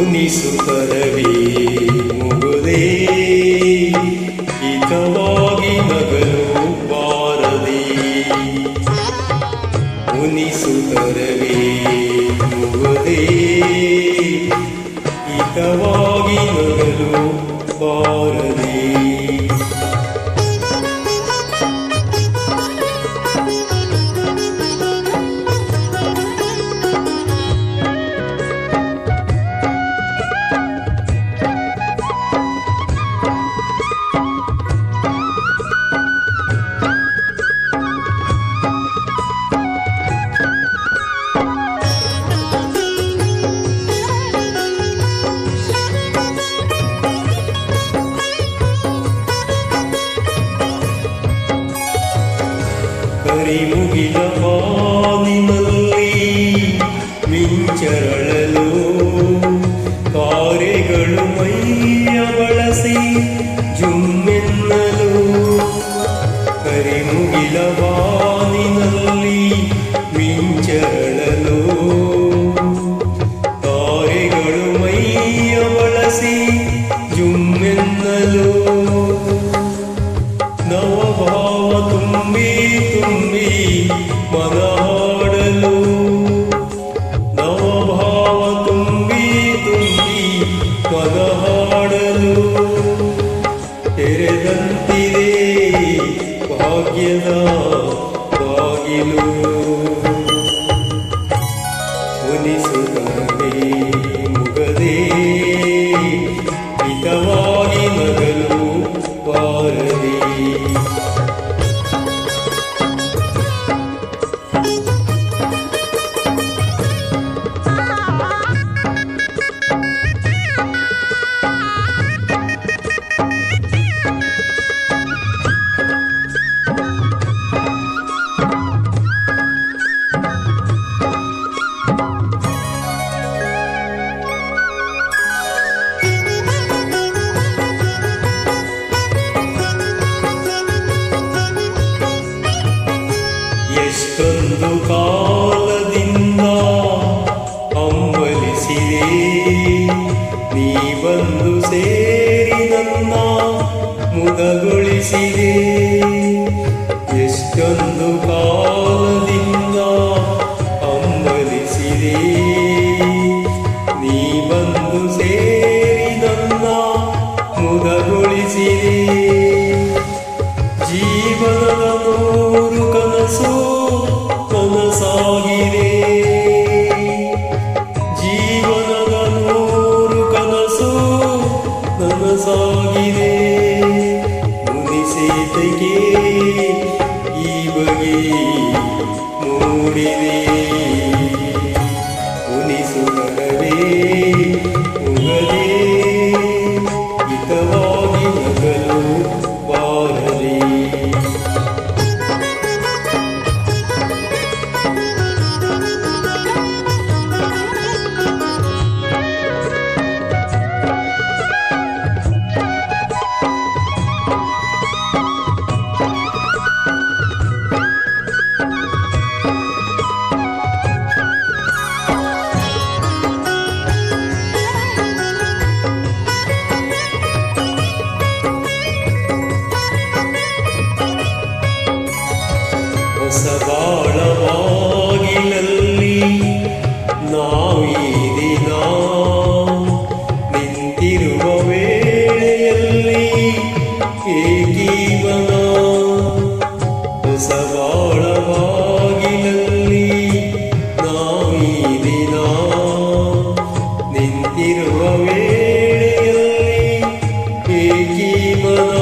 ಉನಿಸುತ್ತರವೇ ಮುಗುದೇ ಹಿತವಾಗಿ ನಗಲು ಬಾರದೆ. ಉನಿಸುತ್ತರವೇ ಮುಗುದೇ ಹಿತವಾಗಿ ನಗಲು ಬಾರದೆ. Harimugi Namo ಭಾಗ್ಯದ ಬಾಗಿಲು ಉನಿಸುತ್ತವೆ ಮುಗದೇ ಹಿತವಾಗಿ ಎಷ್ಟೊಂದು ಕಾಲದಿಂದ ಹಂಬಲಿಸಿದೆ. ನೀ ಸೇರಿ ನನ್ನ ಮುದಗೊಳಿಸಿದೆ. ನನಸಾಗಿದೆ ಮುನಿಸೇತಗೆ ಈ ಬಗೆ ಮೂಡಿದೆ. ಉನಿಸುತ್ತಲವೇ ನಾವೀದಿ ನಾವು ನಿಂತಿರುವ ವೇಳೆಯಲ್ಲಿ ಏಕೀವನ ಹೊಸವಾಳ ಬಾಗಿಲಲ್ಲಿ ನಾವೀದಿ ನಾವು ನಿಂತಿರುವ ವೇಳೆಯಲ್ಲಿ ಏಕೀವನ